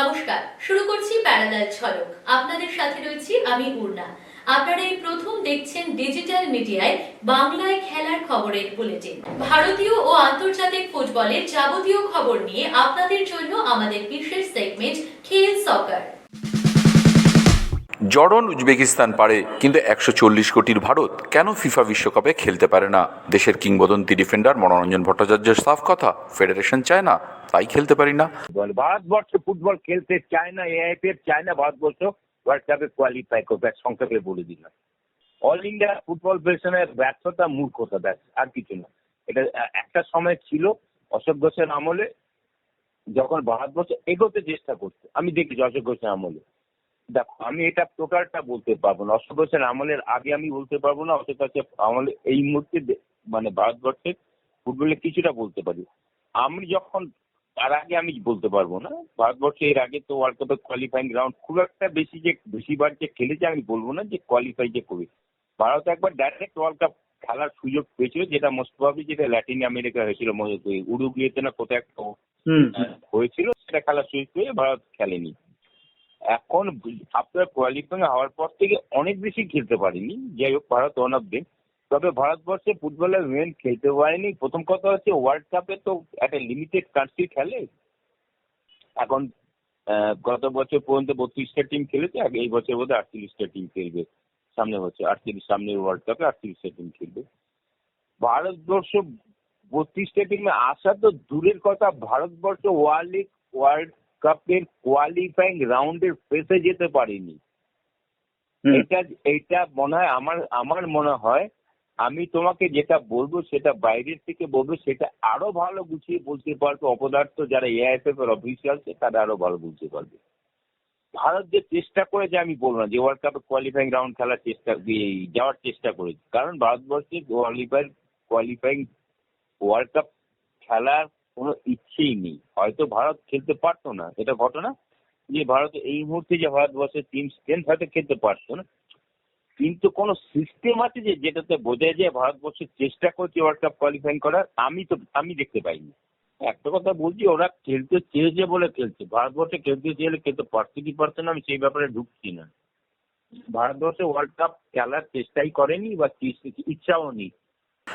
নমস্কার, শুরু করছি প্যারালাল ঝলক আপনাদের সাথে রয়েছি আমি পূর্ণা আপনারা এই প্রথম দেখছেন ডিজিটাল মিডিয়ায় বাংলায় খেলার খবরের বুলেটিন। ভারতীয় ও আন্তর্জাতিক ফুটবলের যাবতীয় খবর নিয়ে আপনাদের জন্য আমাদের বিশেষ সেগমেন্ট খেল সকার জর্ডন উজবেকিস্তান পারে, কিন্তু একশো চল্লিশ কোটির ভারত কেন ফিফা বিশ্বকাপে খেলতে পারে না? দেশের কিংবদন্তি ডিফেন্ডার মনোরঞ্জন ভট্টাচার্যের সাফ কথা ফেডারেশন চায় না তাই খেলতে পারি না। ভারতবর্ষ ফুটবল খেলতে চায় না এআইপিএফ চায় না, ভারতবর্ষ ওয়ার্ল্ড কাপে কোয়ালিফাই করবে সংক্ষেপে বলে দিলাম। অল ইন্ডিয়া ফুটবল ফেডারেশনের ব্যর্থতা মূর্খতা, ব্যাস, আর কিছু না। এটা একটা সময় ছিল অশোক ঘোষের আমলে, যখন ভারতবর্ষ এগোতে চেষ্টা করছে। আমি দেখেছি অশোক ঘোষের আমলে। দেখো, আমি এটা টোটালটা বলতে পারব না। অশোক ঘোষের আমলের আগে আমি বলতে পারব না, অশোক ঘোষের আমলে এই মুহূর্তে মানে ভারতবর্ষের ফুটবলে কিছুটা বলতে পারি। আমি যখন তার আগে আমি বলতে পারব না। ভারতবর্ষ এর আগে তো ওয়ার্ল্ড কাপের কোয়ালিফাইং রাউন্ড খুব একটা বেশি যে বেশিবার যে খেলেছে আমি বলব না যে কোয়ালিফাই যে করবে ভারত একবার ডাইরেক্ট ওয়ার্ল্ড কাপ খেলার সুযোগ পেয়েছিল যেটা মোস্ট প্রবাবলি যেটা ল্যাটিন আমেরিকা হয়েছিল উরুগুয়েতে না কোথায় একটা হয়েছিল সেটা খেলার সুযোগ পেয়ে ভারত খেলেনি। এখন আপনার কোয়ালিফাইং হওয়ার পর থেকে অনেক বেশি খেলতে পারেনি। যাই হোক ভারত ওয়ান অফ দেম তবে ভারতবর্ষে ফুটবলের মেন খেলতে পারেনি প্রথম কথা হচ্ছে ওয়ার্ল্ড কাপে তো একটা লিমিটেড কান্ট্রি খেলে। এখন গত বছর পর্যন্ত বত্রিশটা টিম খেলেছে আর এই বছর বোধহয় আটত্রিশটা টিম খেলবে। সামনে বছর আটত্রিশ সামনের ওয়ার্ল্ড কাপে আটত্রিশটা টিম খেলবে। ভারতবর্ষ বত্রিশটা টিমে আসা তো দূরের কথা। ভারতবর্ষ ওয়ার্ল্ড ওয়ার্ল্ড কাপের কোয়ালিফাইং রাউন্ডের ফেসে যেতে পারেনি। এটা এটা মনে হয় আমার আমার মনে হয় আমি তোমাকে যেটা বলব, সেটা বাইরের থেকে বলব, সেটা আরও ভালো গুছিয়ে বলতে পারবে অপদার্থ যারা এআইএফএফ এর অফিসিয়াল তারা আরও ভালো বুঝতে পারবে। ভারত যে চেষ্টা করেছে, আমি বলব না, যে ওয়ার্ল্ড কাপে কোয়ালিফাইং রাউন্ড খেলার চেষ্টা যাওয়ার চেষ্টা করেছে। কারণ ভারতবর্ষে কোয়ালিফাই কোয়ালিফাইং ওয়ার্ল্ড কাপ খেলার কোনো ইচ্ছেই নেই। হয়তো ভারত খেলতে পারতো না, এটা ঘটনা। যে ভারত এই মুহূর্তে যে ভারতবর্ষের টিম স্ট্রেন্থ হয়তো খেলতে পারতো না কিন্তু কোনো সিস্টেম আছে যে যেটাতে বোঝা যায় ভারতবর্ষ চেষ্টা করছে ওয়ার্ল্ড কাপ কোয়ালিফাইং করার? আমি তো, আমি দেখতে পাইনি। একটা কথা বলছি, ওরা খেলতে চেয়েছে বলে খেলছে। ভারতবর্ষে খেলতে চেয়েলে খেলতে পারছে কি পারছে না, আমি সেই ব্যাপারে ঢুকছি না। ভারতবর্ষে ওয়ার্ল্ড কাপ খেলার চেষ্টাই করেনি বা ইচ্ছাও নেই।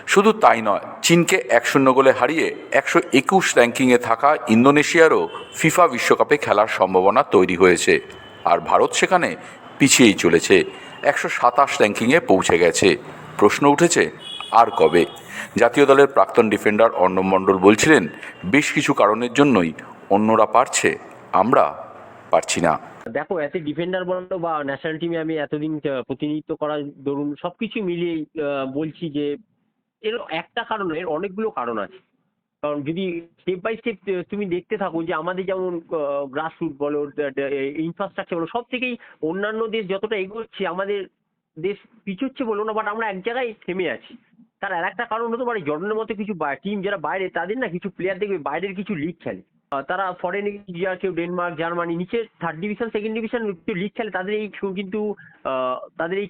শুধু তাই নয়, চীনকে এক শূন্য গোলে হারিয়ে একশো একুশ র্যাঙ্কিংয়ে থাকা ইন্দোনেশিয়ারও ফিফা বিশ্বকাপে খেলার সম্ভাবনা তৈরি হয়েছে। আর ভারত সেখানে পিছিয়েই চলেছে। একশো সাতাশ র্যাঙ্কিংয়ে পৌঁছে গেছে। প্রশ্ন উঠেছে আর কবে? জাতীয় দলের প্রাক্তন ডিফেন্ডার অর্ণব মণ্ডল বলছিলেন বেশ কিছু কারণের জন্যই অন্যরা পারছে আমরা পারছি না। দেখো এত ডিফেন্ডার বলো বা ন্যাশনাল টিমে আমি এতদিন প্রতিনিধিত্ব করার দরুন সবকিছু মিলিয়ে আহ, বলছি যে এর একটা কারণ এর অনেকগুলো কারণ আছে। কারণ যদি স্টেপ বাই স্টেপ তুমি দেখতে থাকো যে আমাদের যেমন গ্রাসরুট বলো ইনফ্রাস্ট্রাকচার বলো, সব থেকেই অন্যান্য দেশ যতটা এগোচ্ছে, আমাদের দেশ পিছোচ্ছে বলো না বাট আমরা এক জায়গায় থেমে আছি। তার আর একটা কারণ হতে পারে, জর্ডনের মতো কিছু টিম যারা বাইরে, তাদের না কিছু প্লেয়ার দেখবে, বাইরের কিছু লিগ খেলে। তারা ফরেনে যারা কেউ ডেনমার্ক জার্মানি নিচে third division second division league খেলে, তাদের এই কিন্তু তাদের এই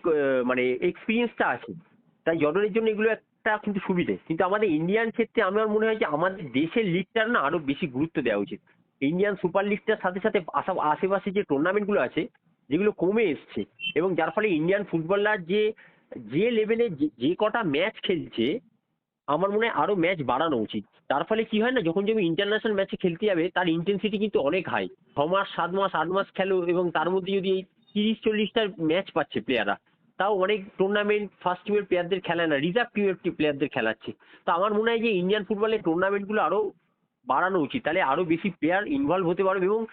মানে এক্সপিরিয়েন্সটা আছে। তাই জর্ডনের জন্য এগুলো একটা কিন্তু সুবিধে। কিন্তু আমাদের ইন্ডিয়ান ক্ষেত্রে আমার মনে হয় যে আমাদের দেশের লিগটার না আরও বেশি গুরুত্ব দেওয়া উচিত। ইন্ডিয়ান সুপার লিগটার সাথে সাথে আশা- আশেপাশে যে টুর্নামেন্টগুলো আছে, যেগুলো কমে এসছে, এবং যার ফলে ইন্ডিয়ান ফুটবলার যে যে লেভেলে যে কটা ম্যাচ খেলছে, আমার মনে হয় আরও ম্যাচ বাড়ানো উচিত। তার ফলে কি হয় না, যখন তুমি ইন্টারন্যাশনাল ম্যাচে খেলতে যাবে, তার ইন্টেন্সিটি কিন্তু অনেক হাই ছ মাস, সাত মাস, আট মাস খেলো, এবং তার মধ্যে যদি এই তিরিশ, চল্লিশটা ম্যাচ পাচ্ছে প্লেয়াররা তাও অনেক টুর্নামেন্ট ফার্স্ট টিমের প্লেয়ারদের খেলায় না রিজার্ভ টিমের প্লেয়ারদের খেলাচ্ছে। তো আমার মনে হয় যে ইন্ডিয়ান ফুটবলের টুর্নামেন্টগুলো আরও বাড়ানো উচিত তাহলে আরও বেশি প্লেয়ার ইনভলভ হতে পারবে এবং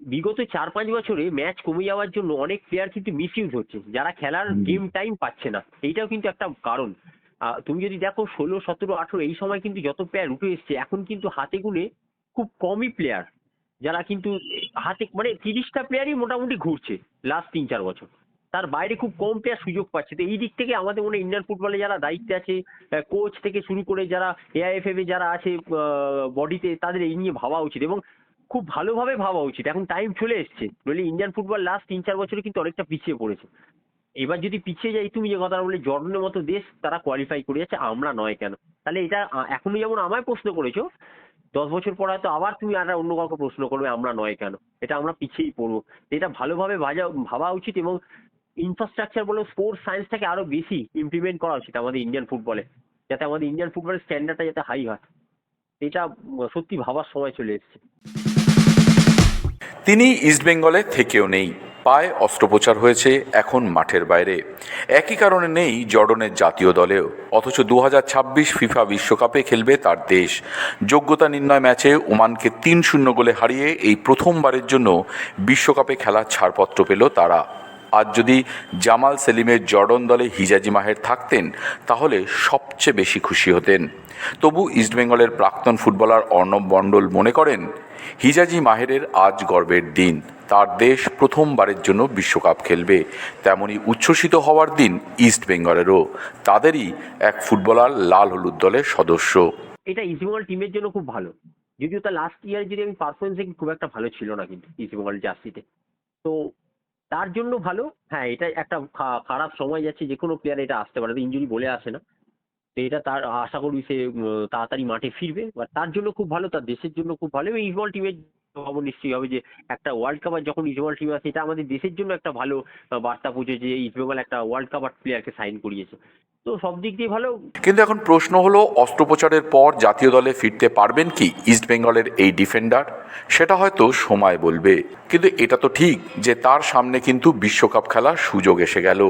বিগত চার পাঁচ বছরে ম্যাচ কমে যাওয়ার জন্য অনেক প্লেয়ার কিন্তু মিসইউজ হচ্ছে যারা খেলার গেম টাইম পাচ্ছে না। এইটাও কিন্তু একটা কারণ। আহ, তুমি যদি দেখো ষোলো সতেরো আঠেরো এই সময় কিন্তু যত প্লেয়ার উঠে এসছে এখন কিন্তু হাতে গুনে খুব কমই প্লেয়ার যারা কিন্তু হাতে মানে তিরিশটা প্লেয়ারই মোটামুটি ঘুরছে লাস্ট তিন চার বছর। তার বাইরে খুব কম প্লেয়ার সুযোগ পাচ্ছে। তো এই দিক থেকে আমাদের মনে ইন্ডিয়ান ফুটবলে যারা দায়িত্বে আছে কোচ থেকে শুরু করে যারা এআইএফএফ এ যারা আছে বডিতে তাদের এই নিয়ে ভাবা উচিত এবং খুব ভালোভাবে ভাবা উচিত। এখন টাইম চলে এসছে। নইলে ইন্ডিয়ান ফুটবল লাস্ট তিন চার বছরে কিন্তু অনেকটা পিছিয়ে পড়েছে। এবার যদি পিছিয়ে যাই তুমি যে কথা বলে জর্ডনের মতো দেশ তারা কোয়ালিফাই করে যাচ্ছে আমরা নয় কেন? তাহলে এটা আহ, এখনও যেমন আমায় প্রশ্ন করেছ দশ বছর পর হয়তো আবার তুমি আর অন্য কাউকে প্রশ্ন করবে আমরা নয় কেন? এটা আমরা পিছিয়েই পড়ব। এটা ভালোভাবে ভাজা ভাবা উচিত এবং ইনফ্রাস্ট্রাকচার বলে স্পোর্টস সায়েন্সটাকে আরও বেশি ইমপ্লিমেন্ট করা উচিত আমাদের ইন্ডিয়ান ফুটবলে যাতে আমাদের ইন্ডিয়ান ফুটবলের স্ট্যান্ডার্ডটা যাতে হাই হয়। এটা সত্যি ভাবার সময় চলে এসেছে। তিনি ইস্টবেঙ্গলে থেকেও নেই। পায়ে অস্ত্রোপচার হয়েছে এখন মাঠের বাইরে। একই কারণে নেই জর্ডনের জাতীয় দলেও। অথচ দু হাজার ছাব্বিশ ফিফা বিশ্বকাপে খেলবে তার দেশ। যোগ্যতা নির্ণয় ম্যাচে ওমানকে তিন শূন্য গোলে হারিয়ে এই প্রথমবারের জন্য বিশ্বকাপে খেলার ছাড়পত্র পেল তারা। আজ যদি জামাল সেলিমের জর্ডন দলে হিজাজি মাহের থাকতেন, তাহলে সবচেয়ে বেশি খুশি হতেন। তবু ইস্টবেঙ্গলের প্রাক্তন ফুটবলার অর্ণব মণ্ডল মনে করেন, হিজাজি মাহেরের আজ গর্বের দিন। তার দেশ প্রথমবারের জন্য বিশ্বকাপ খেলবে। তেমনি উচ্ছ্বসিত হওয়ার দিন ইস্ট বেঙ্গলেরও। তাদেরই এক ফুটবলার লাল হলুদ দলের সদস্য। এটা ইস্টবেঙ্গল টিমের জন্য খুব ভালো। যদিও তার লাস্ট ইয়ার যদি আমি পারফরমেন্স খুব একটা ভালো ছিল না কিন্তু ইস্টবেঙ্গল জার্সিতে তো তার জন্য ভালো। হ্যাঁ এটা একটা খারাপ সময় যাচ্ছে যে কোনো প্লেয়ার এটা আসতে পারে। ইঞ্জুরি বলে আসে না। তো এটা তার আশা করি সে তাড়াতাড়ি মাঠে ফিরবে। বা তার জন্য খুব ভালো, তার দেশের জন্য খুব ভালো এবং ইস্টবেঙ্গল টিমের খবর নিশ্চয়ই হবে যে, একটা ওয়ার্ল্ড কাপ যখন ইস্টবেঙ্গল টিম আছে এটা আমাদের দেশের জন্য একটা ভালো বার্তা পৌঁছে যে ইস্টবেঙ্গল একটা ওয়ার্ল্ড কাপ প্লেয়ারকে সাইন করিয়েছে। তো সব দিক দিয়ে ভালো। কিন্তু এখন প্রশ্ন হলো, অস্ত্রোপচারের পর জাতীয় দলে ফিরতে পারবেন কি ইস্ট বেঙ্গলের এই ডিফেন্ডার সেটা হয়তো সময় বলবে। কিন্তু এটা তো ঠিক যে, তার সামনে কিন্তু বিশ্বকাপ খেলার সুযোগ এসে গেল।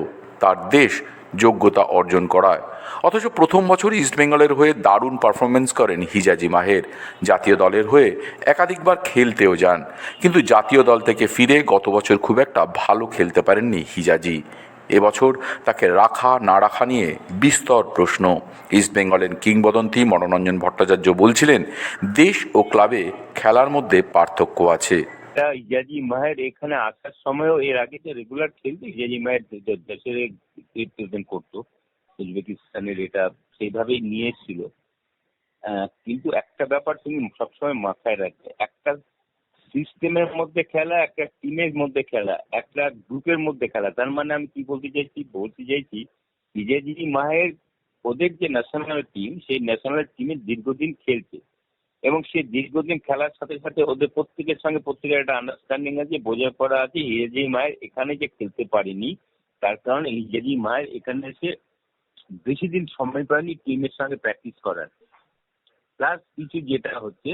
তার দেশ যোগ্যতা অর্জন করায়। অথচ প্রথম বছরই ইস্টবেঙ্গলের হয়ে দারুণ পারফরমেন্স করেন হিজাজি মাহের। জাতীয় দলের হয়ে একাধিকবার খেলতেও যান। কিন্তু জাতীয় দল থেকে ফিরে গত বছর খুব একটা ভালো খেলতে পারেননি হিজাজি। এবছর তাকে রাখা না রাখা নিয়ে বিস্তর প্রশ্ন। ইস্টবেঙ্গলের কিংবদন্তি মনোরঞ্জন ভট্টাচার্য বলছিলেন, দেশ ও ক্লাবে খেলার মধ্যে পার্থক্য আছে। তা ইজাজি মাহের এখানে আসার সময়ও এর আগে যে রেগুলার খেলতো ইজাজি মাহের দেশের রিপ্রেজেন্ট করতো উজবেকিস্তানের এটা সেইভাবেই নিয়ে এসেছিল আহ, কিন্তু একটা ব্যাপার তুমি সবসময় মাথায় রাখবে একটা সিস্টেমের মধ্যে খেলা একটা টিমের মধ্যে খেলা একটা গ্রুপের মধ্যে খেলা। তার মানে আমি কি বলতে চাইছি বলতে চাইছি ইজাজি মাহের ওদের যে ন্যাশনাল টিম সেই ন্যাশনাল টিমে দীর্ঘদিন খেলছে। এবং সে দীর্ঘদিন খেলার সাথে সাথে ওদের প্রত্যেকের সঙ্গে প্রত্যেকের একটা আন্ডারস্ট্যান্ডিং আছে বোঝাপড়া আছে হিজেজি মায়ের এখানে যে খেলতে পারেনি, তার কারণে হিজেজি মায়ের এখানে এসে বেশি দিন সময় পায়নি টিমের সঙ্গে প্র্যাকটিস করার। প্লাস কিছু যেটা হচ্ছে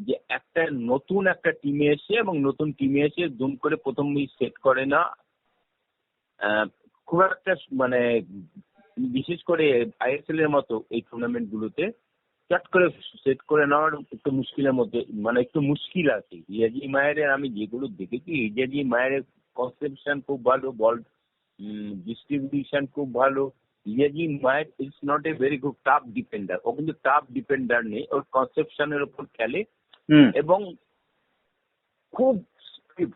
যে একটা নতুন একটা টিমে এসে এবং নতুন টিমে এসে দুম করে প্রথম সেট করে না খুব একটা মানে বিশেষ করে আইএসএল এর মতো এই টুর্নামেন্ট গুলোতে চট করে সেট করে নেওয়ার একটু মুশকিলের মধ্যে মানে একটু মুশকিল আছে। ইয়াজি মায়ের আমি যেগুলো দেখেছি ইয়াজি মায়ের কনসেপশন খুব ভালো বল ডিস্ট্রিবিউশন খুব ভালো। ইয়াজি মায়ের is not a very good tough defender ও কিন্তু টাফ ডিফেন্ডার নেই ওর কনসেপশনের উপর খেলে। এবং খুব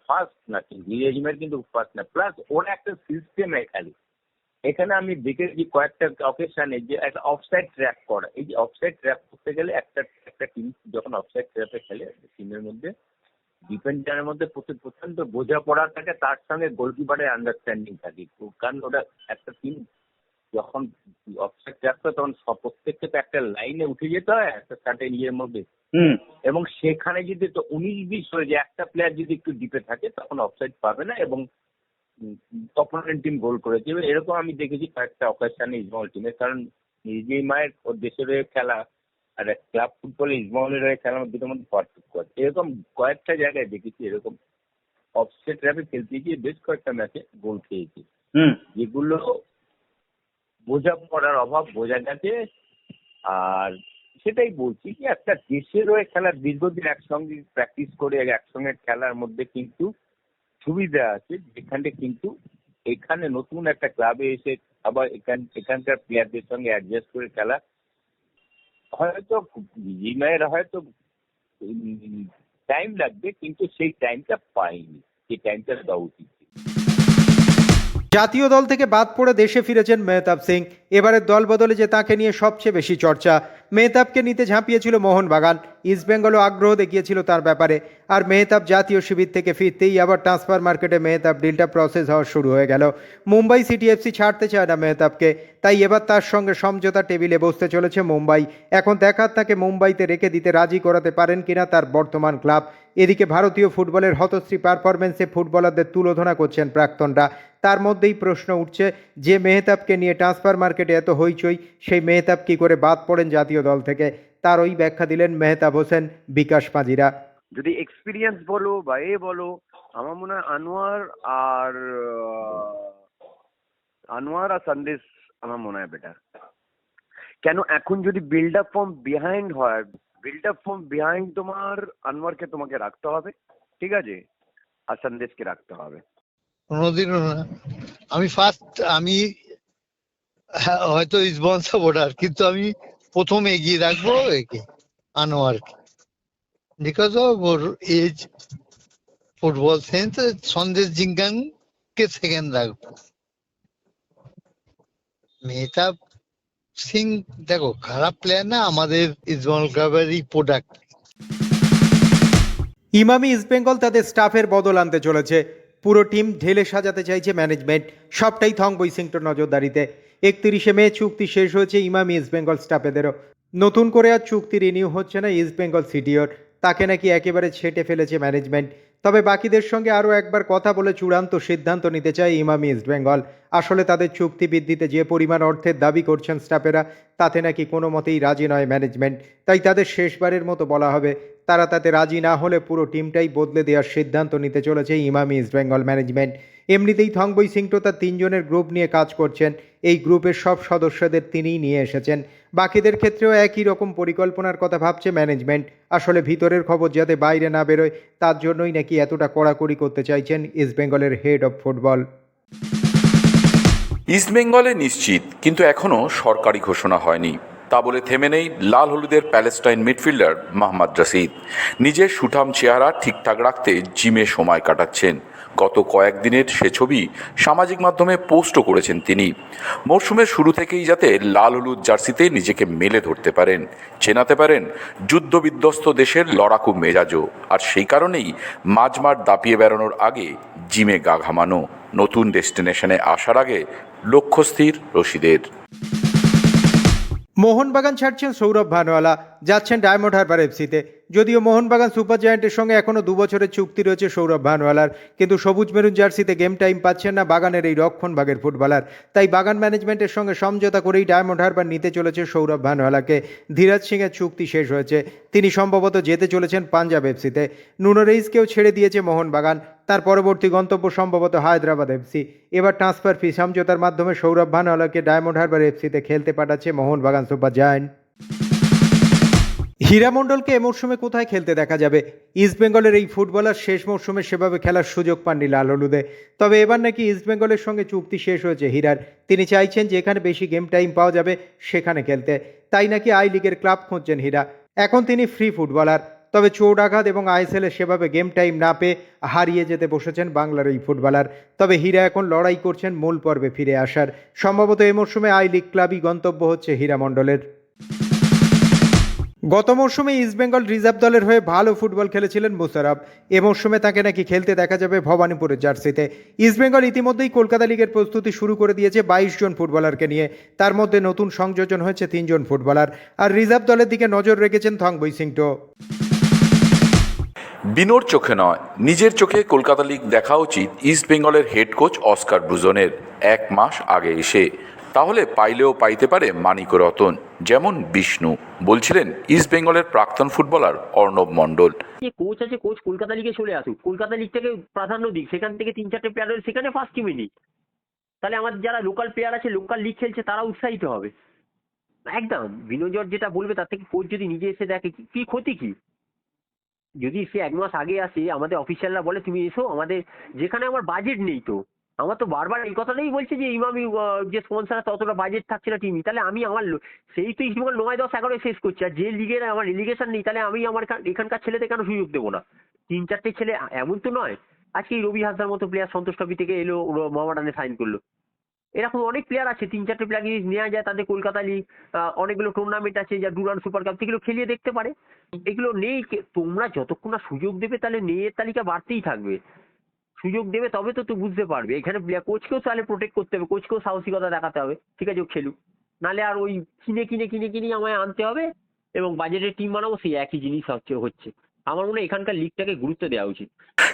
ফাস্ট না কিন্তু মায়ের কিন্তু ফাস্ট না। প্লাস ওরা একটা সিস্টেমে খেলে। এখানে আমি দেখেছি কয়েকটা অকেশনে যে একটা অফসাইড ট্র্যাপ করা। এই যে অফসাইড ট্র্যাপ করতে গেলে একটা একটা টিম যখন অফসাইড ট্র্যাপে খেলে টিমের মধ্যে ডিফেন্ডারের মধ্যে প্রচুর প্রচণ্ড বোঝাপড়া থাকে তার সঙ্গে গোলকিপারের আন্ডারস্ট্যান্ডিং থাকে। কারণ ওটা একটা টিম যখন অফসাইড ট্র্যাপ করে তখন সব প্রত্যেককে তো একটা লাইনে উঠে যেতে হয় একটা সার্টেন ইয়ের মধ্যে। এবং সেখানে যদি তো উনিশ বিশ হয়ে যায় একটা প্লেয়ার যদি একটু ডিপে থাকে তখন অফসাইড পাবে না এবং অপোনেন্ট টিম গোল করেছে। এবার এরকম আমি দেখেছি কয়েকটা অকেশনে ইজমল টিমের কারণ নিজেই মায়ের দেশের হয়ে খেলা আর ক্লাব ফুটবলে ইজমলের হয়ে খেলার দুটোর মধ্যে পার্থক্য আছে। এরকম কয়েকটা জায়গায় দেখেছি এরকম অফসেট র্যাপে খেলতে গিয়ে বেশ কয়েকটা ম্যাচে গোল খেয়েছি। যেগুলো বোঝা পড়ার অভাব বোঝা গেছে। আর সেটাই বলছি কি একটা দেশের হয়ে খেলার দীর্ঘদিন একসঙ্গে প্র্যাকটিস করে একসঙ্গে খেলার মধ্যে কিন্তু সুবিধা আছে যেখানে কিন্তু এখানে নতুন একটা ক্লাবে এসে আবার এখান, এখানকার প্লেয়ারদের সঙ্গে অ্যাডজাস্ট করে খেলা। হয়তো জিমায়ের হয়তো টাইম লাগবে, কিন্তু সেই টাইমটা পাইনি। সেই টাইমটা দেওয়া উচিত জাতীয় দল থেকে বাদ পড়ে দেশে ফিরেছেন মেহতাব সিং। এবারের দল বদলে যে তাকে নিয়ে সবচেয়ে বেশি চর্চা মেহতাবকে নিতে ঝাঁপিয়েছিল মোহনবাগান। ইস্টবেঙ্গলও আগ্রহ দেখিয়েছিল তার ব্যাপারে। আর মেহতাব জাতীয় শিবির থেকে ফিরতেই আবার ট্রান্সফার মার্কেটে মেহতাব ডিলটা প্রসেস হওয়া শুরু হয়ে গেল। মুম্বাই সিটি এফসি ছাড়তে চায় না মেহতাবকে। তাই এবার তার সঙ্গে সমঝোতা টেবিলে বসতে চলেছে মুম্বাই। এখন দেখার তাকে মুম্বাইতে রেখে দিতে রাজি করাতে পারেন কিনা তার বর্তমান ক্লাব। এদিকে ভারতীয় ফুটবলের হতশ্রী পারফরমেন্সে ফুটবলারদের তুলোধনা করছেন প্রাক্তনরা। তার মধ্যেই প্রশ্ন উঠছে, যে মেহতাবকে নিয়ে ট্রান্সফার মার্কেটে এত হইচই, সেই মেহতাব কী করে বাদ পড়েন জাতীয় দল থেকে তার ওই ব্যাখ্যা দিলেন মেহতাব হোসেন বিকাশ পাজিরা। যদি এক্সপিরিয়েন্স বলো বা এ বলো আমার মনে হয় আনোয়ার আর আনোয়ার আর সন্দেশ আমার মনে হয় বেটার কেন এখন যদি বিল্ড আপ ফ্রম বিহাইন্ড হয় বিল্ড আপ ফ্রম বিহাইন্ড তোমার আনোয়ারকে তোমাকে রাখতে হবে ঠিক আছে? আর সন্দেশকে রাখতে হবে। কোনোদিনও না। আমি ফার্স্ট আমি হ্যাঁ, হয়তো ইসবন সাপোর্টার কিন্তু আমি প্রথম এগিয়ে রাখব একে, আনোয়ারকে। বিকজ অফ ওর এজ ফুটবল সেন্স সন্দেশ জিঙ্গানকে সেকেন্ড রাখব। মেহতাব সিং, দেখো, খারাপ প্লেয়ার না, আমাদের ইসবল ক্লাবেরই প্রোডাক্ট ইমামি ইস্টবেঙ্গল তাদের স্টাফের বদল আনতে চলেছে। পুরো টিম ঢেলে সাজাতে চাইছে ম্যানেজমেন্ট সবটাই থং বৈসিংটন নজরদারিতে। একত্রিশে মে চুক্তি শেষ হয়েছে ইমামি ইস্টবেঙ্গল স্টাফেদেরও। নতুন করে আর চুক্তি রিনিউ হচ্ছে না ইস্টবেঙ্গল সিটিওর। তাকে নাকি একেবারে ছেটে ফেলেছে ম্যানেজমেন্ট তবে বাকিদের সঙ্গে আরও একবার কথা বলে চূড়ান্ত সিদ্ধান্ত নিতে চায় ইমামি ইস্টবেঙ্গল আসলে তাদের চুক্তি বৃদ্ধিতে যে পরিমাণ অর্থের দাবি করছেন স্টাফেরা, তাতে নাকি কোনো মতেই রাজি নয় ম্যানেজমেন্ট তাই তাদের শেষবারের মতো বলা হবে, তারা তাতে রাজি না হলে পুরো টিমটাই বদলে দেওয়ার সিদ্ধান্ত নিতে চলেছে ইমামি ইস্টবেঙ্গল ম্যানেজমেন্ট এমনিতেই থংবই সিংটো তার তিনজনের গ্রুপ নিয়ে কাজ করছেন। এই গ্রুপের সব সদস্যদের তিনিই নিয়ে এসেছেন। বাকিদের ক্ষেত্রেও একই রকম পরিকল্পনার কথা ভাবছে ম্যানেজমেন্ট। আসলে ভিতরের খবর যাতে বাইরে না বেরোয়, তার জন্যই নাকি এতটা কড়াকড়ি করতে চাইছেন ইস্টবেঙ্গলের হেড অফ ফুটবল। ইস্টবেঙ্গলে নিশ্চিত, কিন্তু এখনও সরকারি ঘোষণা হয়নি। তা বলে থেমে নেই লাল হলুদের প্যালেস্টাইন মিডফিল্ডার মাহমদ রশিদ। নিজের সুঠাম চেহারা ঠিকঠাক রাখতে জিমে সময় কাটাচ্ছেন। গত কয়েকদিনের সে ছবি সামাজিক মাধ্যমে পোস্টও করেছেন তিনি। মরশুমের শুরু থেকেই যাতে লাল হলুদ জার্সিতে নিজেকে মেলে ধরতে পারেন, চেনাতে পারেন যুদ্ধবিধ্বস্ত দেশের লড়াকু মেজাজও। আর সেই কারণেই মাঝমাঠ দাপিয়ে বেড়ানোর আগে জিমে গা ঘামানো, নতুন ডেস্টিনেশনে আসার আগে লক্ষ্যস্থির রশিদের। মোহনবাগান ছাড়ছেন সৌরভ ভানওয়ালা, যাচ্ছেন ডায়মন্ড হারবার এফসিতে। যদিও মোহনবাগান সুপার জায়ান্টের সঙ্গে এখনও দু বছরের চুক্তি রয়েছে সৌরভ ভানওয়ালার কিন্তু সবুজ মেরুন জার্সিতে গেম টাইম পাচ্ছেন না বাগানের এই রক্ষণ ভাগের ফুটবলার। তাই বাগান ম্যানেজমেন্টের সঙ্গে সমঝোতা করেই ডায়মন্ড হারবার নিতে চলেছে সৌরভ ভানওয়ালাকে ধীরাজ সিংয়ের চুক্তি শেষ হয়েছে। তিনি সম্ভবত যেতে চলেছেন পাঞ্জাব এফসিতে। নুনো রেইসকেও ছেড়ে দিয়েছে মোহনবাগান। তার পরবর্তী গন্তব্য সম্ভবত হায়দ্রাবাদ এফসি। এবার ট্রান্সফার ফি সমঝোতার মাধ্যমে সৌরভ ভানওয়ালাকে ডায়মন্ড হারবার এফসিতে খেলতে পাঠাচ্ছে মোহনবাগান সুপার জায়ান্ট। হীরা মণ্ডলকে এ মরশুমে কোথায় খেলতে দেখা যাবে? ইস্টবেঙ্গলের এই ফুটবলার শেষ মরশুমে সেভাবে খেলার সুযোগ পাননি লাল হলুদে তবে এবার নাকি ইস্টবেঙ্গলের সঙ্গে চুক্তি শেষ হয়েছে হীরার। তিনি চাইছেন যে এখানে বেশি গেম টাইম পাওয়া যাবে সেখানে খেলতে। তাই নাকি আই লিগের ক্লাব খুঁজছেন হীরা। এখন তিনি ফ্রি ফুটবলার তবে চৌডাঘাত এবং আইএসএলে সেভাবে গেম টাইম না পেয়ে হারিয়ে যেতে বসেছেন বাংলার এই ফুটবলার তবে হীরা এখন লড়াই করছেন মূল পর্বে ফিরে আসার। সম্ভবত এ মরশুমে আই লিগ ক্লাবই গন্তব্য হচ্ছে হীরা মণ্ডলের গত মরশুমে ইস্টবেঙ্গল রিজার্ভ দলের হয়ে ভালো ফুটবল খেলেছিলেন মুশারফ এ মরশুমে তাকে নাকি খেলতে দেখা যাবে ভবানীপুরের জার্সিতে। ইস্টবেঙ্গল ইতিমধ্যেই কলকাতা লিগের প্রস্তুতি শুরু করে দিয়েছে বাইশ জন ফুটবলারকে নিয়ে। তার মধ্যে নতুন সংযোজন হয়েছে তিনজন ফুটবলার। আর রিজার্ভ দলের দিকে নজর রেখেছেন থংবই সিংটো বিনোর চোখে নয়, নিজের চোখে কলকাতা লিগ দেখা উচিত ইস্ট বেঙ্গলের হেড কোচ অস্কার ব্রুজনের। এক মাস আগে এসে তাহলে পাইলেও পাইতে পারে মানিক রতন, যেমন বিষ্ণু। বলছিলেন ইস্ট বেঙ্গলের প্রাক্তন ফুটবলার অর্ণব মণ্ডল। যে কোচ আছে কোচ কলকাতা লিগে চলে আসুক। কলকাতা লিগ থেকে প্রাধান্য দিক, সেখান থেকে তিন চারটে প্লেয়ার সেখানে ফার্স্ট টিমে নিক। তাহলে আমাদের যারা লোকাল প্লেয়ার আছে লোকাল লিগ খেলছে তারা উৎসাহিত হবে। একদম বিনোজর যেটা বলবে, তার থেকে কোচ যদি নিজে এসে দেখে, কি- কি ক্ষতি কি? যদি সে এক মাস আগে আসে, আমাদের অফিসিয়ালরা বলে, তুমি এসো, আমাদের, যেখানে আমার বাজেট নেই তো। আমার তো বারবার এই কথাটাই বলছে যে ইমামি যে স্পন্সার ততটা বাজেট থাকছে না টিমই তাহলে আমি আমার সেই তো ইস্টবেঙ্গল নয় দশ এগারো শেষ করছে, আর যে লিগের আমার রিলিগেশন নেই, তাহলে আমি আমার এখান- এখানকার ছেলেদের কেন সুযোগ দেবো না? তিন চারটে ছেলে এমন তো নয়, আজকে রবি হাসদার মতো প্লেয়ার সন্তোষ ট্রফি থেকে এলো মোহামেডানে সাইন করল। এরকম অনেক প্লেয়ার আছে, তিন চারটে প্লেয়ার যদি নেওয়া যায়, তাদের কলকাতা লিগ অনেকগুলো টুর্নামেন্ট আছে, যা ডুরান সুপার কাপ সেগুলো খেলিয়ে দেখতে পারে। এগুলো নেই তোমরা যতক্ষণ না সুযোগ দেবে, তাহলে নেয়ের তালিকা বাড়তেই থাকবে। সুযোগ দেবে তবে তো তুই বুঝতে পারবে। এখানে কোচকেও তাহলে প্রোটেক্ট করতে হবে। কোচকেও সাহসিকতা দেখাতে হবে। ঠিক আছে, ও খেলুক। নালে আর ওই কিনে কিনে কিনে কিনে আমায় আনতে হবে এবং বাজেটের টিম বানাবো, সেই একই জিনিস হচ্ছে হচ্ছে। আমার মনে হয় এখানকার লিগটাকে গুরুত্ব দেওয়া উচিত।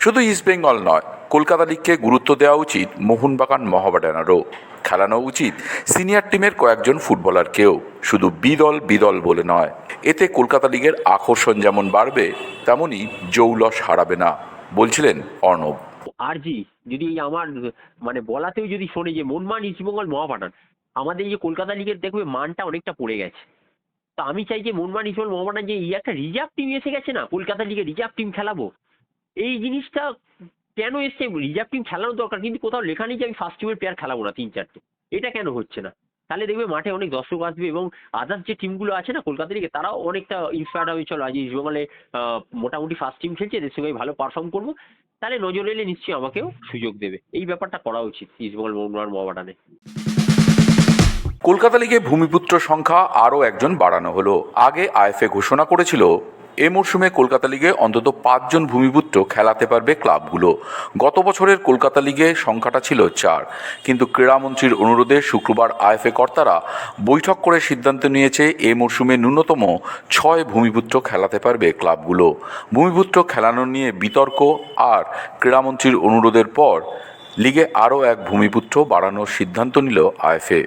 শুধু ইস্ট বেঙ্গল নয়, কলকাতা লিগকে গুরুত্ব দেওয়া উচিত মোহনবাগান মহাবাডানারও খেলানো উচিত সিনিয়র টিমের কয়েকজন ফুটবলারকেও। শুধু বিদল বিদল বলে নয়, এতে কলকাতা লিগের আকর্ষণ যেমন বাড়বে, তেমনই জৌলস হারাবে না, বলছিলেন অর্ণব। আর জি যদি আমার মানে বলাতেও যদি শোনে যে মনমান ইস্টবেঙ্গল মহাপাঠান, আমাদের এই যে কলকাতা লিগের দেখবে মানটা অনেকটা পড়ে গেছে। তো আমি চাই যে মনমান ইস্টবেঙ্গল মহাপাঠান যে এই একটা রিজার্ভ টিম এসে গেছে না, কলকাতা লিগে রিজার্ভ টিম খেলাবো, এই জিনিসটা কেন এসছে? রিজার্ভ টিম খেলানো দরকার, কিন্তু কোথাও লেখা নেই যে আমি ফার্স্ট টিমের প্লেয়ার খেলাবো না তিন চারটে। এটা কেন হচ্ছে না? তাহলে দেখবে মাঠে অনেক দর্শক আসবে এবং আদার্স যে টিমগুলো আছে না কলকাতা লিগে তারাও অনেকটা ইন্সপায়ার্ড হবে। চলো, আজ ইস্টবেঙ্গলে মোটামুটি ফার্স্ট টিম খেলছে, এদের সঙ্গে ভালো পারফর্ম করব। তাহলে নজর এলে নিশ্চয়ই আমাকেও সুযোগ দেবে। এই ব্যাপারটা করা উচিত ইস্টবেঙ্গল মোহনবাগান মহাবাডানে কলকাতা লিগে ভূমিপুত্র সংখ্যা আরও একজন বাড়ানো হলো। আগে আইএফএ ঘোষণা করেছিল এ মরশুমে কলকাতা লিগে অন্তত পাঁচজন ভূমিপুত্র খেলাতে পারবে ক্লাবগুলো। গত বছরের কলকাতা লিগে সংখ্যাটা ছিল চার। কিন্তু ক্রীড়ামন্ত্রীর অনুরোধে শুক্রবার আইএফএ কর্তারা বৈঠক করে সিদ্ধান্ত নিয়েছে এ মরশুমে ন্যূনতম ছয় ভূমিপুত্র খেলাতে পারবে ক্লাবগুলো। ভূমিপুত্র খেলানো নিয়ে বিতর্ক আর ক্রীড়ামন্ত্রীর অনুরোধের পর লিগে আরও এক ভূমিপুত্র বাড়ানোর সিদ্ধান্ত নিল আইএফএ।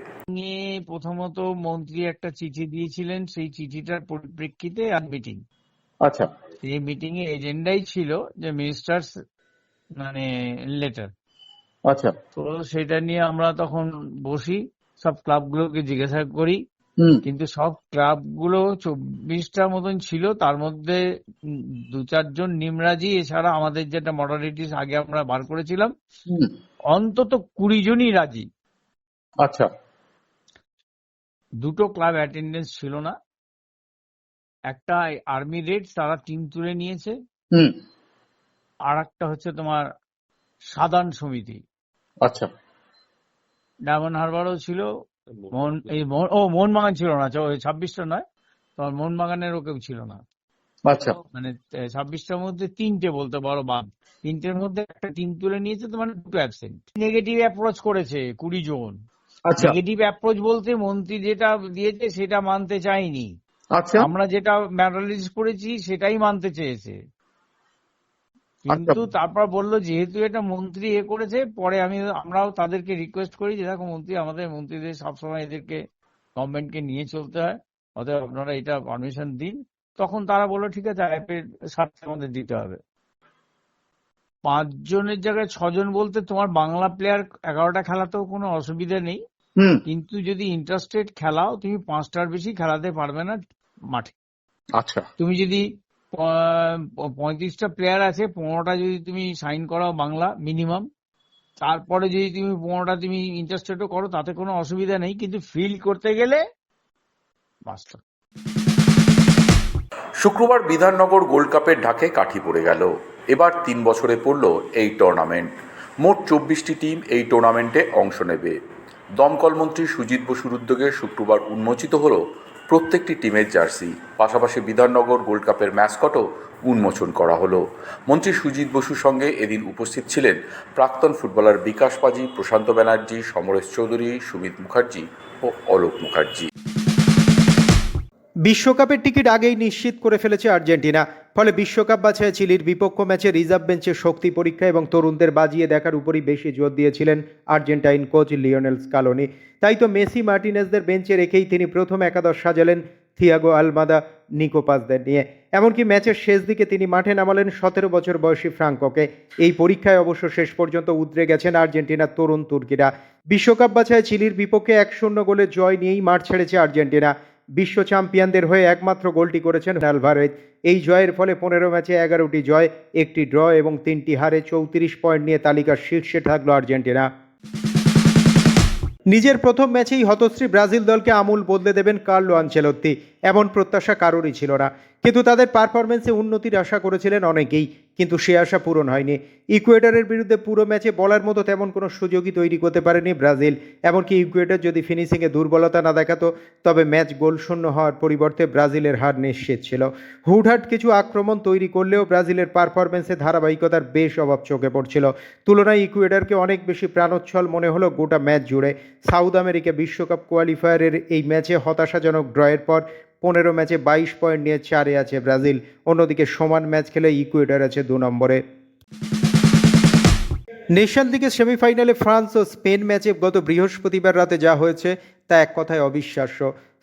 প্রথমত মন্ত্রী একটা চিঠি দিয়েছিলেন। সেই চিঠিটার পরিপ্রেক্ষিতে আর মিটিং। আচ্ছা। এই মিটিং এর এজেন্ডাই ছিল যে মিনিস্টার্স মানে লেটার আচ্ছা। তো সেটা নিয়ে আমরা তখন বসি সব ক্লাবগুলোকে জিজ্ঞাসা করি। কিন্তু সব ক্লাবগুলো চব্বিশটা মতন ছিল তার মধ্যে দু চারজন নিমরাজি এছাড়া আমাদের যেটা মডারিটিস আগে আমরা বার করেছিলাম অন্তত কুড়ি জনই রাজি। আচ্ছা। দুটো ক্লাব অ্যাটেন্ডেন্স ছিল না। একটা আর্মি রেড তারা টিম তুলে নিয়েছে। আর একটা হচ্ছে তোমার সাধারণ সমিতি। আচ্ছা। ডায়মন্ড হারবারও ছিল মোহন এই মোহন- ও মোহনবাগান ছিল না ছাব্বিশটা নয় তোমার মোহনবাগানেরও কেউ ছিল না। আচ্ছা। মানে ছাব্বিশটার মধ্যে তিনটে বলতে পারো বাদ। তিনটের মধ্যে একটা টিম তুলে নিয়েছে তো মানে দুটো অ্যাবসেন্ট নেগেটিভ অ্যাপ্রোচ করেছে কুড়ি জন। আচ্ছা। নেগেটিভ অ্যাপ্রোচ বলতে মন্ত্রী যেটা দিয়েছে সেটা মানতে চায়নি। আচ্ছা। আমরা যেটা ম্যাটারাইজ করেছি সেটাই মানতে চেয়েছে। কিন্তু তারপর বলল যেহেতু এটা মন্ত্রী এ করেছে পরে আমি আমরাও তাদেরকে রিকোয়েস্ট করি যে দেখো মন্ত্রী আমাদের মন্ত্রীদের সবসময় এদেরকে গভর্নমেন্টকে নিয়ে চলতে হয় অতএব আপনারা এটা পারমিশন দিন। তখন তারা বলল ঠিক আছে অ্যাপের স্বার্থে আমাদের দিতে হবে। পাঁচজনের জায়গায় ছজন বলতে তোমার বাংলা প্লেয়ার এগারোটা খেলাতেও কোনো অসুবিধা নেই। কিন্তু যদি ইন্টারেস্টেড খেলাও তুমি পাঁচটার বেশি খেলাতে পারবে না। মাঠে। আচ্ছা। তুমি যদি পঁয়ত্রিশটা প্লেয়ার আছে পনেরোটা যদি তুমি সাইন করাও বাংলা মিনিমাম তারপরে যদি তুমি পনেরোটা তুমি ইন্টারেস্টেডও করো তাতে কোনো অসুবিধা নেই কিন্তু ফিল করতে গেলে পাঁচটা শুক্রবার বিধাননগর গোল্ড কাপের ঢাকে কাঠি পড়ে গেল। এবার তিন বছরে পড়ল এই টুর্নামেন্ট মোট চব্বিশটি টিম এই টুর্নামেন্টে অংশ নেবে। দমকল মন্ত্রী সুজিত বসুর উদ্যোগে শুক্রবার উন্মোচিত হল প্রত্যেকটি টিমের জার্সি, পাশাপাশি বিধাননগর গোল্ড কাপের ম্যাসকটও উন্মোচন করা হলো। মন্ত্রী সুজিত বসুর সঙ্গে এদিন উপস্থিত ছিলেন প্রাক্তন ফুটবলার বিকাশ পাজি, প্রশান্ত ব্যানার্জি, সমরেশ চৌধুরী, সুমিত মুখার্জি ও অলোক মুখার্জি। বিশ্বকাপের টিকিট আগেই নিশ্চিত করে ফেলেছে আর্জেন্টিনা। ফলে বিশ্বকাপ বাছাই চিলির বিপক্ষ ম্যাচে রিজার্ভ বেঞ্চের শক্তি পরীক্ষা এবং তরুণদের বাজিয়ে দেখার উপরই বেশি জোর দিয়েছিলেন আর্জেন্টাইন কোচ লিওনেল স্কালোনি। তাই তো মেসি মার্টিনেসদের বেঞ্চে রেখেই তিনি প্রথম একাদশ সাজালেন থিয়াগো আলমাদা নিকোপাসদের নিয়ে। এমনকি ম্যাচের শেষ দিকে তিনি মাঠে নামালেন সতেরো বছর বয়সী ফ্রাঙ্কোকে। এই পরীক্ষায় অবশ্য শেষ পর্যন্ত উদ্রে গেছেন আর্জেন্টিনার তরুণ তুর্কিরা। বিশ্বকাপ বাছায় চিলির বিপক্ষে এক শূন্য গোলের জয় নিয়েই মাঠ ছেড়েছে আর্জেন্টিনা। বিশ্ব চ্যাম্পিয়নদের হয়ে একমাত্র গোলটি করেছেন অ্যালভারেজ এই জয়ের ফলে পনেরো ম্যাচে এগারোটি জয়, একটি ড্র এবং তিনটি হারে চৌত্রিশ পয়েন্ট নিয়ে তালিকার শীর্ষে থাকল আর্জেন্টিনা। নিজের প্রথম ম্যাচেই হতশ্রী ব্রাজিল দলকে আমূল বদলে দেবেন কার্লো আনচেলত্তি এমন প্রত্যাশা কারোরই ছিল না। কিন্তু তাদের পারফরমেন্সে উন্নতির আশা করেছিলেন অনেকেই, কিন্তু সে আশা পূরণ হয়নি। ইকুয়েডরের বিরুদ্ধে পুরো ম্যাচে বলার মতো তেমন কোনো সুযোগই তৈরি করতে পারেনি ব্রাজিল, এমনকি ইকুয়েডর যদি ফিনিশিংয়ে দুর্বলতা না দেখাতো, তবে ম্যাচ গোলশূন্য হওয়ার পরিবর্তে ব্রাজিলের হার নিশ্চিত ছিল। হুটহাট কিছু আক্রমণ তৈরি করলেও ব্রাজিলের পারফরমেন্সে ধারাবাহিকতার বেশ অভাব চোখে পড়ছিল। তুলনায় ইকুয়েডরকে অনেক বেশি প্রাণোচ্ছল মনে হলো গোটা ম্যাচ জুড়ে। সাউথ আমেরিকা বিশ্বকাপ কোয়ালিফায়ারের এই ম্যাচে হতাশাজনক ড্রয়ের পর পনেরো ম্যাচে বাইশ পয়েন্ট নিয়ে চারে আছে ব্রাজিল। অন্যদিকে সমান ম্যাচ খেলে ইকুয়েডর আছে দু নম্বরে। নেশন লিগের সেমিফাইনালে ফ্রান্স ও স্পেন ম্যাচে গত বৃহস্পতিবার রাতে যা হয়েছে তা এক কথায় অবিশ্বাস্য।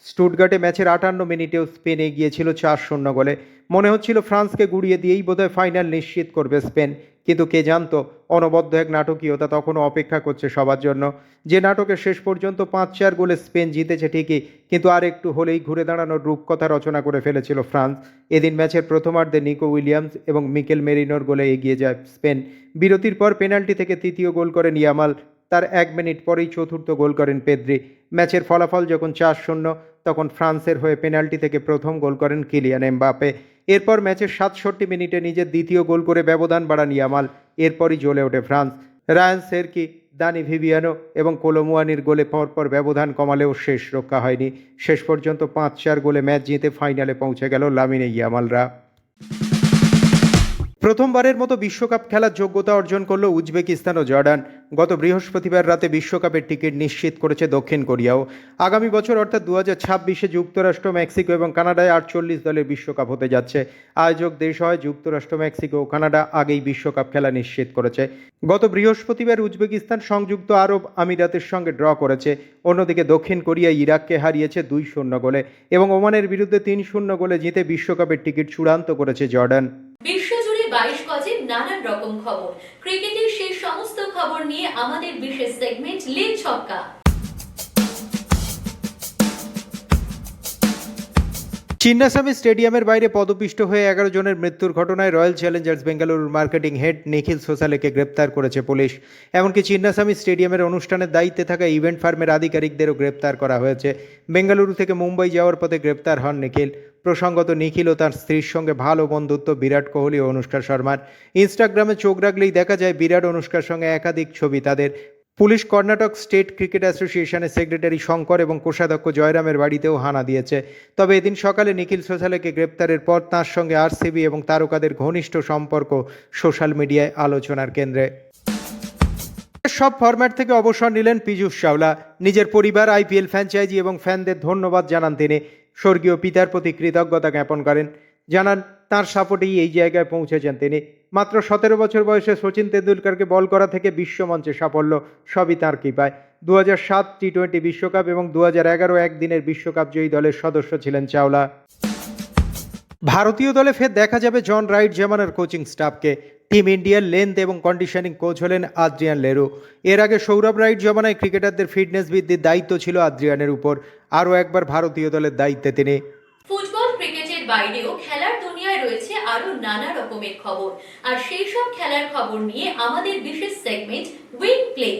স্টুটগার্টে ম্যাচের আটান্ন মিনিটেও স্পেন এগিয়েছিল চার শূন্য গোলে। মনে হচ্ছিল ফ্রান্সকে গুড়িয়ে দিয়েই বোধহয় ফাইনাল নিশ্চিত করবে স্পেন। কিন্তু কে জানতো, অনবদ্য এক নাটকীয়তা তখনও অপেক্ষা করছে সবার জন্য। যে নাটকে শেষ পর্যন্ত পাঁচ চার গোলে স্পেন জিতেছে ঠিকই, কিন্তু আর একটু হলেই ঘুরে দাঁড়ানোর রূপকথা রচনা করে ফেলেছিল ফ্রান্স। এদিন ম্যাচের প্রথমার্ধে নিকো উইলিয়ামস এবং মিকেল মেরিনোর গোলে এগিয়ে যায় স্পেন। বিরতির পর পেনাল্টি থেকে তৃতীয় গোল করেন ইয়ামাল তার এক মিনিট পরেই চতুর্থ গোল করেন পেদ্রি। ম্যাচের ফলাফল যখন চার শূন্য, তখন ফ্রান্সের হয়ে পেনাল্টি থেকে প্রথম গোল করেন কিলিয়ান এমবাপে এরপর ম্যাচের সাতষট্টি মিনিটে নিজের দ্বিতীয় গোল করে ব্যবধান বাড়ান ইয়ামাল। এরপরই জ্বলে ওঠে ফ্রান্স। রায়ান সেরকি, দানি ভিভিয়ানো এবং কোলোমুয়ানির গোলে পরপর ব্যবধান কমালেও শেষ রক্ষা হয়নি। শেষ পর্যন্ত পাঁচ চার গোলে ম্যাচ জিতে ফাইনালে পৌঁছে গেল লামিনে ইয়ামালরা। প্রথমবারের মতো বিশ্বকাপ খেলার যোগ্যতা অর্জন করল উজবেকিস্তান ও জর্ডান। গত বৃহস্পতিবার রাতে বিশ্বকাপের টিকিট নিশ্চিত করেছে দক্ষিণ কোরিয়াও। আগামী বছর অর্থাৎ দু হাজার ছাব্বিশে যুক্তরাষ্ট্র, মেক্সিকো এবং কানাডায় আটচল্লিশ দলের বিশ্বকাপ হতে যাচ্ছে। আয়োজক দেশ হয় যুক্তরাষ্ট্র, মেক্সিকো ও কানাডা আগেই বিশ্বকাপ খেলা নিশ্চিত করেছে। গত বৃহস্পতিবার উজবেকিস্তান সংযুক্ত আরব আমিরাতের সঙ্গে ড্র করেছে। অন্যদিকে দক্ষিণ কোরিয়া ইরাককে হারিয়েছে দুই শূন্য গোলে এবং ওমানের বিরুদ্ধে তিন শূন্য গোলে জিতে বিশ্বকাপের টিকিট চূড়ান্ত করেছে জর্ডান। বিশ্বজুড়ে বাইশ গজে নানান রকম খবর। ক্রিকেটের সেই সমস্ত খবর নিয়ে আমাদের বিশেষ সেগমেন্ট লে ছক্কা চিন্নাস্বামী স্টেডিয়ামের বাইরে পদপিষ্ট হয়ে এগারো জনের মৃত্যুর ঘটনায় রয়্যাল চ্যালেঞ্জার্স বেঙ্গালুরুর মার্কেটিং হেড নিখিল সোসালেকে গ্রেপ্তার করেছে পুলিশ। এমনকি চিন্নাস্বামী স্টেডিয়ামের অনুষ্ঠানের দায়িত্বে থাকা ইভেন্ট ফার্মের আধিকারিকদেরও গ্রেপ্তার করা হয়েছে। বেঙ্গালুরু থেকে মুম্বাই যাওয়ার পথে গ্রেপ্তার হন নিখিল। প্রসঙ্গত, নিখিল ও তার স্ত্রীর সঙ্গে ভালো বন্ধুত্ব বিরাট কোহলি ও অনুষ্কা শর্মার। ইনস্টাগ্রামে চোখ রাখলেই দেখা যায়, বিরাট অনুষ্কার সঙ্গে একাধিক ছবি তাদের পুলিশ কর্ণাটক স্টেট ক্রিকেট অ্যাসোসিয়েশনের সেক্রেটারি শঙ্কর এবং কোষাধ্যক্ষ জয়রামের বাড়িতেও হানা দিয়েছে। তবে এদিন সকালে নিখিল সোসালেকে গ্রেপ্তারের পর তাঁর সঙ্গে আরসিবি এবং তারকাদের ঘনিষ্ঠ সম্পর্ক সোশ্যাল মিডিয়ায় আলোচনার কেন্দ্রে। সব ফরম্যাট থেকে অবসর নিলেন পীযূষ চাওলা। নিজের পরিবার, আইপিএল ফ্র্যাঞ্চাইজি এবং ফ্যানদের ধন্যবাদ জানান তিনি। স্বর্গীয় পিতার প্রতি কৃতজ্ঞতা জ্ঞাপন করেন। জানান, তার সাপোর্টেই এই জায়গায় পৌঁছেছেন তিনি। মাত্র সতেরো বছর বয়সে সচিন তেন্ডুলকরকে বল করা থেকে বিশ্বমঞ্চে সাফল্য, সবই তাঁর কৃপায়। দু হাজার সাত টি টোয়েন্টি বিশ্বকাপ এবং দু হাজার এগারো একদিনের বিশ্বকাপ জয়ী দলের সদস্য ছিলেন চাওলা। ভারতীয় দলে ফের দেখা যাবে জন রাইট জেমানের কোচিং স্টাফকে। টিম ইন্ডিয়ার লেন্থ এবং কন্ডিশনিং কোচ হলেন আদ্রিয়ান লেরু। এর আগে সৌরভ রাইট জমানায় ক্রিকেটারদের ফিটনেস বৃদ্ধির দায়িত্ব ছিল আদ্রিয়ানের উপর। আরও একবার ভারতীয় দলের দায়িত্বে তিনি। ফুটবল, ক্রিকেটের বাইরেও খেলার দুনিয়ায় রয়েছে আরও নানা রকমের খবর। আর সেই সব খেলার খবর নিয়ে আমাদের বিশেষ সেগমেন্ট উইন প্লে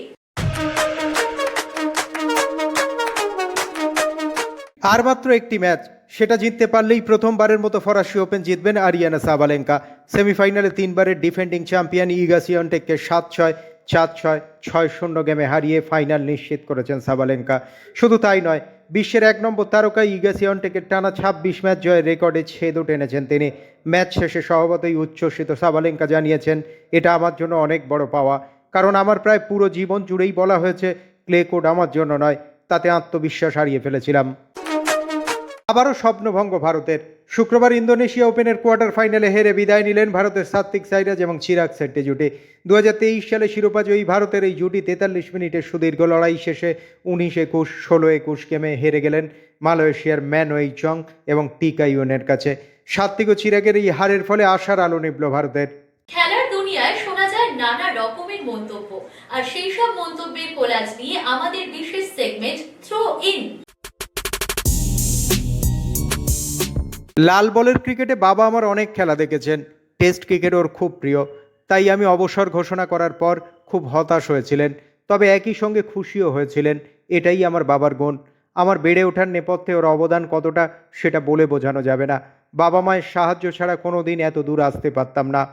আর মাত্র একটি ম্যাচ, সেটা জিততে পারলেই প্রথমবারের মতো ফরাসি ওপেন জিতবেন আরিয়ানা সাবালেঙ্কা। সেমিফাইনালে তিনবারের ডিফেন্ডিং চ্যাম্পিয়ন ইগাসিয়ন টেককে সাত ছয় চার ছয় ছয় শূন্য গেমে হারিয়ে ফাইনাল নিশ্চিত করেছেন সাবালেঙ্কা। শুধু তাই নয়, বিশ্বের এক নম্বর তারকা ইগা সিয়ন্টেকের টানা ছাব্বিশ ম্যাচ জয়ের রেকর্ডে ছেদও টেনেছেন তিনি। ম্যাচ শেষে স্বভাবতই উচ্ছ্বসিত সাবালেঙ্কা জানিয়েছেন, এটা আমার জন্য অনেক বড় পাওয়া। কারণ আমার প্রায় পুরো জীবন জুড়েই বলা হয়েছে, ক্লে কোড আমার জন্য নয়, তাতে আত্মবিশ্বাস হারিয়ে ফেলেছিলাম। আবারও স্বপ্নভঙ্গ ভারতের। শুক্রবার ইন্দোনেশিয়া ওপেনের কোয়ার্টার ফাইনালে হেরে বিদায় নিলেন ভারতের সাত্বিক সাইরাজ এবং চিরাগ শেট্টি জুটি। দু সালে শিরোপাজয়ী ভারতের এই জুটি তেতাল্লিশ মিনিটের সুদীর্ঘ লড়াই শেষে উনিশ একুশ, ষোলো একুশ গেমে হেরে গেলেন মালয়েশিয়ার ম্যান ওই চং এবং টিকা ইউনের কাছে। সাত্বিক ও চিরাগের এই হারের ফলে আশার আলো নিবল ভারতের। খেলার দুনিয়ায় শোনা যায় নানা রকমের মন্তব্য। আর সেই সব মন্তব্যের কোলাজ নিয়ে আমাদের বিশেষ সেগমেন্ট থ্রো ইন লাল বলের ক্রিকেটে বাবা আমার অনেক খেলা দেখেছেন। টেস্ট ক্রিকেট ওর খুব প্রিয়। তাই আমি অবসর ঘোষণা করার পর খুব হতাশ হয়েছিলেন। তবে একই সঙ্গে খুশিও হয়েছিলেন। এটাই আমার বাবার গুণ। আমার বেড়ে ওঠার নেপথ্যে ওর অবদান কতটা সেটা বলে বোঝানো যাবে না। বাবা মায়ের সাহায্য ছাড়া কোনো দিন এত দূর আসতে পারতাম না।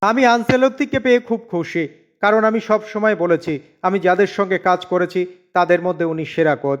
আমি আনসেলত্তিকে পেয়ে খুব খুশি। কারণ আমি সব সময় বলেছি, আমি যাদের সঙ্গে কাজ করেছি, তাদের মধ্যে উনি সেরা কোচ।